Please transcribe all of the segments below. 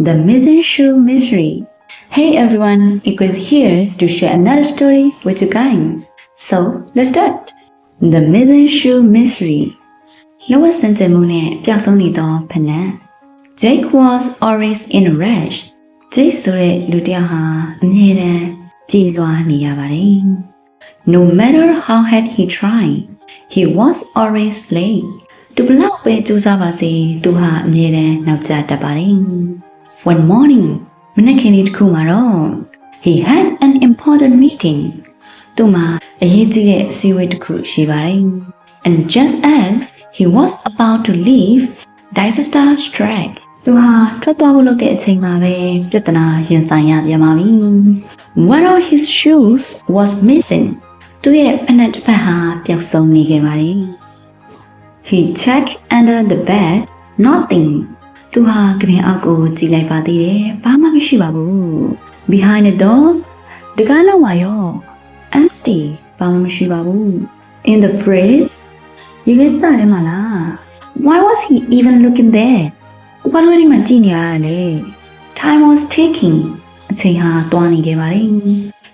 The Missing Shoe Mystery. Hey everyone, Equals here to share another story with you guys. So let's start. The Missing Shoe Mystery. လောကစင်စင်မှုနဲ့ပျောက်ဆုံးနေသောဖနံ Jake was always in a rush. Jake ဆိုတဲ့လူတစ်ယောက်ဟာအမြဲတမ်းပြေးလွှားနေရပါတယ်။ No matter how hard he tried, he was always late. သူဘလောက်ပဲကြိုးစားပါစေသူဟာအမြဲတမ်းနောက်ကျတတ်ပါတယ်။ One morning မနက်ခင်းလေးတစ်ခုမှာတော့ he had an important meeting သူမှာအရေးကြီးတဲ့အစည်းအဝေးတစ်ခုရှိပါတယ်။ And just as he was about to leave, disaster struck သူဟာထွက်သွားဖို့လုပ်တဲ့အချိန်မှာပဲပြဿနာရင်ဆိုင်ရပြန်ပါပြီ။ One of his shoes was missing သူရဲ့ဖက်နှက်တစ်ဖက်ဟာပျောက်ဆုံးနေခဲ့ပါတယ်။ He checked under the bed nothing သူဟာကရင်အောက်ကိုကြည့်လိုက်ပါသေးတယ်ဘာမှမရှိပါဘူး behind the door တကားလောက်မှာရော empty ဘာမှမရှိပါဘူး in the fridge ရေခဲစထဲမှာလား why was he even looking there ဘာလို့ဒီမှာကြည့်နေရတာလဲ time was ticking အချိန်ဟာတွားနေခဲ့ပါတယ်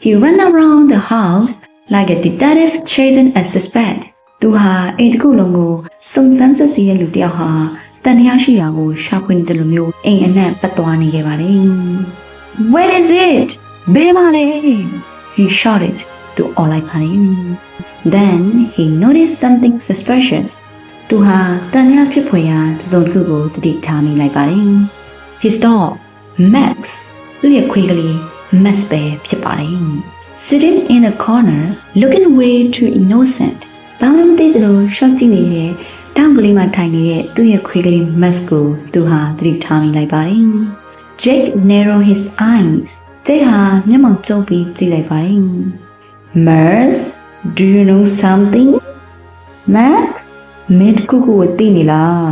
he ran around the house like a detective chasing a suspect သူဟာအိမ်တစ်ခုလုံးကိုစုံစမ်းစစ်ဆေးတဲ့လူတစ်ယောက်ဟာတန်တရားရှိတာကိုရှာဖွေနေတယ်လို့မျိုးအိမ်အနှံ့ပတ်သွားနေခဲ့ပါတယ် Where is it ဘယ်မှာလဲ He shouted သူအော်လိုက်ပါတယ် Then he noticed something suspicious သူဟာတန်တရားဖြစ်ဖွယ်ရာတစ်စုံတစ်ခုကိုတတိထားမိလိုက်ပါတယ် His dog Max သူ့ရဲ့ခွေးကလေး Max ပဲဖြစ်ပါတယ် Sitting in a corner looking way too innocent ဘာမှမသိသလိုရှော့ကြည့်နေတဲ့တောင်ကလေးမှထိုင်နေတဲ့သူ့ရဲ့ခွေးကလေး Max ကိုသူဟာသတိထားမိလိုက်ပါတယ် Jake narrowed his eyes တဲ့ဟာမျက်မှောင်ကျုပ်ပြီးကြည့်လိုက်ပါတယ် Max do you know something Max မင်းတစ်ခုခုကိုသိနေလား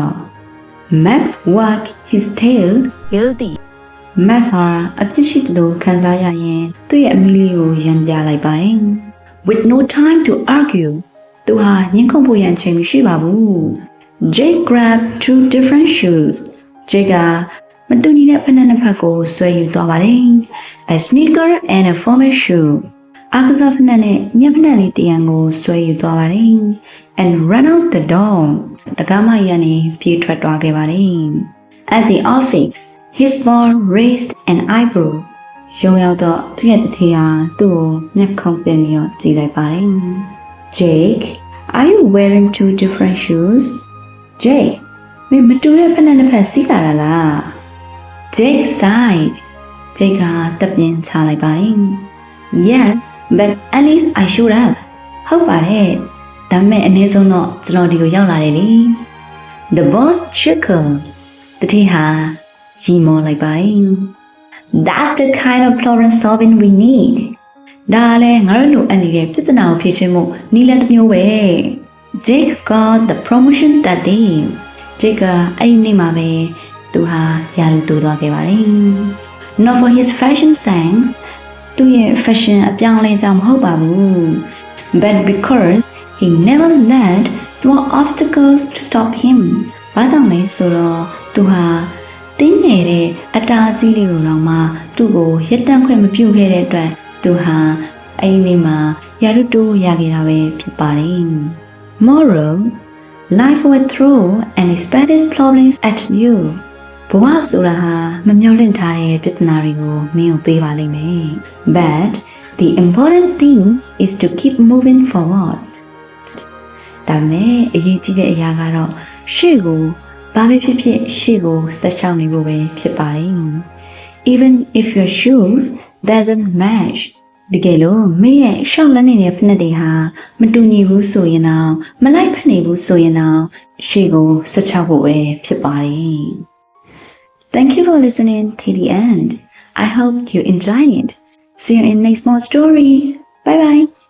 Max wagged his tail guilty Max ဟာအပြစ်ရှိတယ်လို့ခံစားရရင်သူ့ရဲ့အမီလေးကိုရံပြလိုက်ပါတယ် With no time to argue သူဟာညှင်းခုန်ဖို့ရန်ချိန်မရှိပါဘူး Jake grabbed two different shoes Jake ကမတူညီတဲ့ဖက်နှက်နှစ်ဖက်ကိုဆွဲယူသွားပါတယ် A sneaker and a formal shoe အားကစားဖက်နှက်နဲ့ညက်ဖက်နှက်လေးတစ်ရန်ကိုဆွဲယူသွားပါတယ် and ran out the door တကားမရန်နေပြေးထွက်သွားခဲ့ပါတယ် At the office his boss raised an eyebrow ရုံရောက်တော့သူ့ရဲ့တထေးဟာသူ့ကိုမျက်ခုံးပင်ပြီးတော့ကြည့်လိုက်ပါတယ် Jake are you wearing two different shoes Jake မင်းမတူတဲ့ဖက်နှက်တစ်ဖက်စီးလာတာလား Jake sighed Jake ကတပ်ပြင်းချလိုက်ပါတယ် Yes but at least I showed up ဟုတ်ပါတယ်ဒါပေမဲ့အနည်းဆုံးတော့ကျွန်တော်ဒီကိုရောက်လာတယ်လေ The boss chuckled တတိဟာရီမောလိုက်ပါတယ် That's the kind of problem solving we need ဒါလည်းငါတို့လိုအပ်နေတဲ့ပြဿနာကိုဖြေရှင်းမှုနည်းလမ်းတစ်မျိုးပဲ Jake got the promotion that day Jake ကအဲ့ဒီနေ့မှာပဲသူဟာရာထူးတိုးသွားခဲ့ပါတယ် Not for his fashion sense သူရဲ့ fashion အပြောင်းအလဲကြောင့်မဟုတ်ပါဘူး but because he never let small obstacles to stop him ဘာကြောင့်လဲဆိုတော့သူဟာတင်းငယ်တဲ့အတားအဆီးလေးကိုတော့မှသူ့ကိုရက်တန့်ခွင့်မပြုခဲ့တဲ့အတွက် သူဟာအဲ့ဒီနေ့မှာရာထူးတိုးရခဲ့တာပဲဖြစ်ပါတယ် moral life will throw unexpected problems at you ဘဝဆိုတာဟာမမျှော်လင့်ထားတဲ့ပြဿနာတွေကိုမင်းကိုပေးပါလိမ့်မယ် but the important thing is to keep moving forward ဒါမဲ့အရေးကြီးတဲ့အရာကတော့ရှေ့ကိုဘာပဲဖြစ်ဖြစ်ရှေ့ကိုဆက်ရှောင်နေဖို့ပဲဖြစ်ပါတယ် even if your shoes doesn't match တကယ်လို့မင်းရဲ့ရှောက်လန်းနေတဲ့ဖက်နှက်တွေဟာမတူညီဘူးဆိုရင်တော့မလိုက်ဖက်နေဘူးဆိုရင်တော့ရှေ့ကိုဆက်ချဖို့ပဲဖြစ်ပါတယ် Thank you for listening to the end. I hope you enjoyed it. See you in next more story. Bye bye.